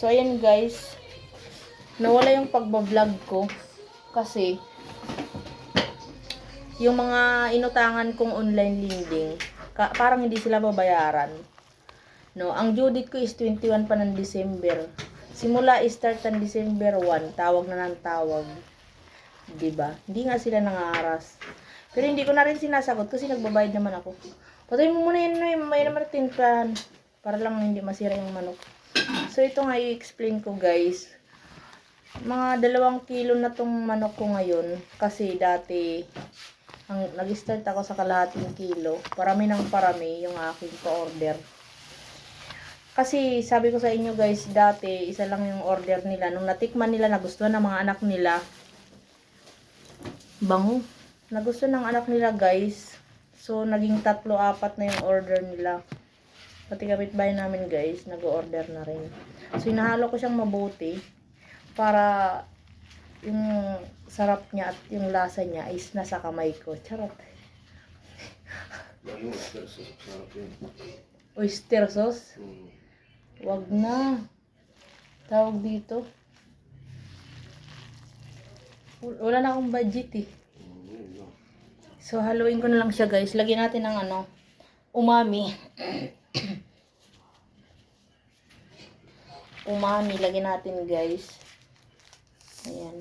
So, ayan guys. Nawala yung pagbablog ko. Kasi, yung mga inutangan kong online lending, ka- parang hindi sila babayaran. No, ang due date ko is 21 pa ng December. Simula start ng December 1, tawag na ng tawag. 'Di ba? Hindi nga sila nangaras. Pero hindi ko na rin sinasagot kasi nagbabayad naman ako. Patay mo muna yan, Noy. Mamaya naman plan. Para lang hindi masira yung manok. So, ito nga i-explain ko, guys. Mga dalawang kilo na tong manok ko ngayon. Kasi dati, ang, nag-start ako sa kalahating kilo. Parami ng parami yung aking pa-order. Kasi sabi ko sa inyo guys, dati isa lang yung order nila. Nung natikman nila, nagustuhan ng mga anak nila. Bango. Nagustuhan ng anak nila guys. So, naging tatlo, apat na yung order nila. Pati kapitbahay namin guys, nag-order na rin. So, inahalo ko siyang mabuti para yung sarap niya at yung lasa niya is nasa kamay ko. Charot. Oyster sauce. Mm. Wag na. Tawag dito. Wal- Wala na akong budget eh. Mm, lang. So, haluin ko na lang siya guys. Lagyan natin ng ano, umami. umami, lagyan natin guys. Ayan.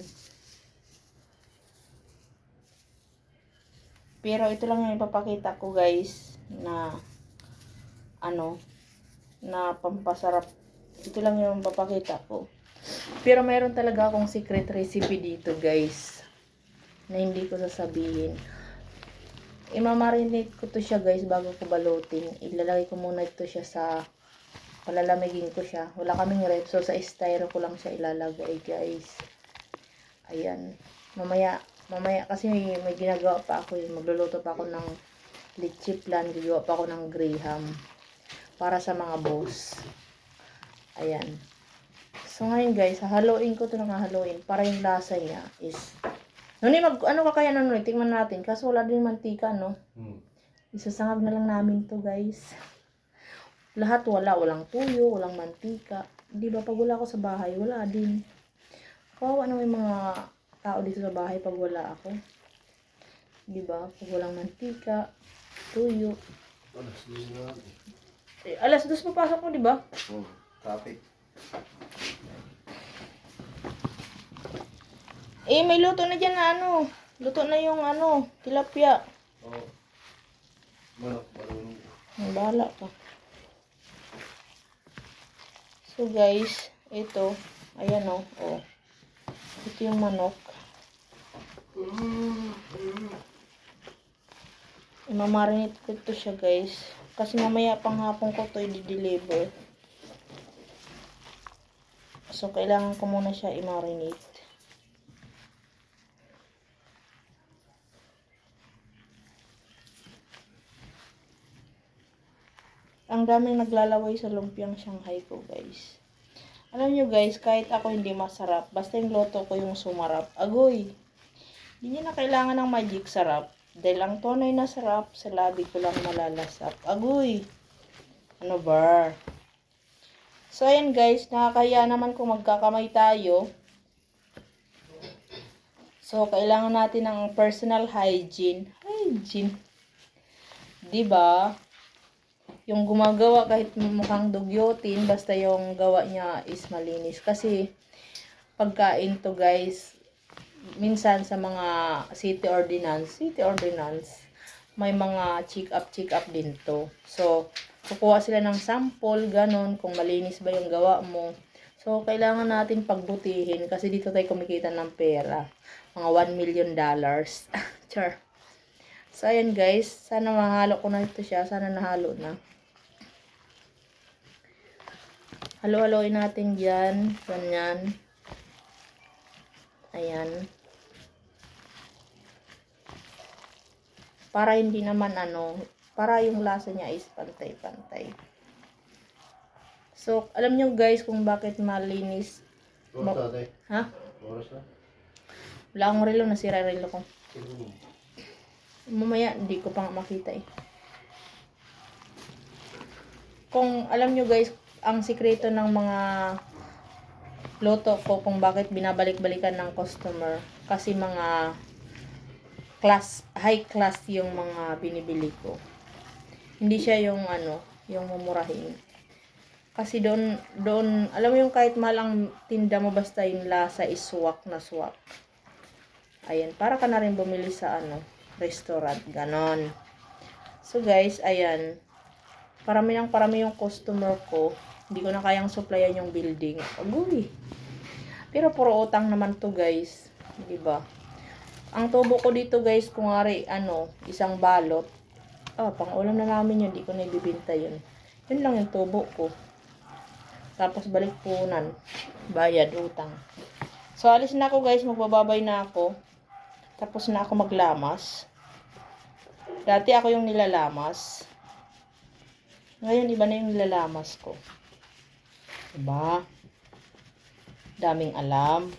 Pero ito lang yung ipapakita ko guys na ano na pampasarap. Ito lang yung papakita ko. Pero mayroon talaga akong secret recipe dito guys na hindi ko sasabihin. Imamarinate ko to siya guys bago ko balutin. Ilalagay ko muna ito siya sa palalamigin ko siya. Wala kaming rep so sa styro ko lang siya ilalagay guys. Ayan. Mamaya, mamaya kasi may, may ginagawa pa ako yun. Magluluto pa ako ng leche plan. Gagawa pa ako ng graham. Para sa mga boss. Ayan. So ngayon guys, hahaluin ko ito ng hahaluin para yung lasa niya is Nuni, mag, ano ka kaya nuni? Tingnan natin. Kaso wala din mantika, no? Mm. Isasangag na lang namin to guys. Lahat wala. Walang tuyo, walang mantika. Di ba pag wala ako sa bahay, wala din. Kawawa naman yung mga tao dito sa bahay pag wala ako. Di ba? Pag walang mantika, tuyo. Alas, hindi na. Eh, alas dos papasok mo, di ba? Oh, traffic. Eh, may luto na dyan na ano. Luto na yung ano, tilapia. Oh. Manok, marunong. Ang bahala ka. So guys, ito, ayan o, oh, Ito yung manok. Imamarinate ko ito siya guys. Kasi mamaya pang hapon ko to i-deliver. So, kailangan ko muna siya i-marinate. Ang daming naglalaway sa lumpiang Shanghai ko, guys. Alam nyo, guys, kahit ako hindi masarap, basta yung loto ko yung sumarap. Agoy! Hindi nyo na kailangan ng magic sarap. Dahil ang tonay na sarap, sa labi ko lang malalasap. Agoy! Ano ba? So, ayan guys, nakakaya naman kung magkakamay tayo. So, kailangan natin ng personal hygiene. Hygiene. 'Di ba? Yung gumagawa kahit mukhang dugyotin, basta yung gawa niya is malinis. Kasi, pagkain to guys, minsan sa mga city ordinance, city ordinance, may mga check up, check up din to. So, kukuha sila ng sample, ganon, kung malinis ba yung gawa mo. So, kailangan natin pagbutihin kasi dito tayo kumikita ng pera. Mga 1 million dollars. Char. So, ayan guys. Sana mahalo ko na ito siya. Sana nahalo na. Halo-haloin natin dyan. Ganyan. Ayan. Para hindi naman ano, para yung lasa niya is pantay-pantay. So, alam nyo guys kung bakit malinis. Tayo. Ha? Oras na. Wala akong relo, nasira relo ko. Mamaya, hindi ko pa makita eh. Kung alam nyo guys, ang sikreto ng mga luto ko kung bakit binabalik-balikan ng customer. Kasi mga class, high class yung mga binibili ko. Hindi siya yung ano, yung mumurahin. Kasi doon, doon, alam mo yung kahit mahal ang tinda mo, basta yung lasa is swak na swak. Ayan, para ka na rin bumili sa ano, restaurant, ganon. So guys, ayan, parami ng parami yung customer ko. Hindi ko na kayang supplyan yung building. Agoy. Pero puro utang naman to guys. ba? Ang tubo ko dito guys, kung ari, ano, isang balot. Ah, pang ulam na namin yun. Hindi ko na ibibinta yun. Yun lang yung tubo ko. Tapos balik punan. Bayad, utang. So, alis na ako guys. Magbababay na ako. Tapos na ako maglamas. Dati ako yung nilalamas. Ngayon, iba na yung nilalamas ko. Diba? Daming alam.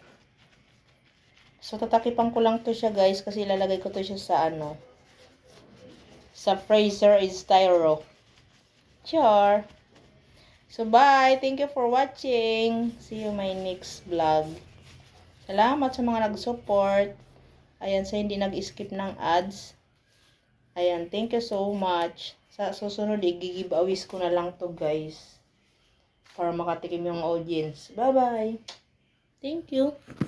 So, tatakipan ko lang to siya, guys, kasi ilalagay ko to siya sa ano, sa freezer is styro. Char. So, bye. Thank you for watching. See you my next vlog. Salamat sa mga nag-support. Ayan, sa hindi nag-skip ng ads. Ayan, thank you so much. Sa susunod, i-give aways ko na lang to guys. Para makatikim yung audience. Bye-bye. Thank you.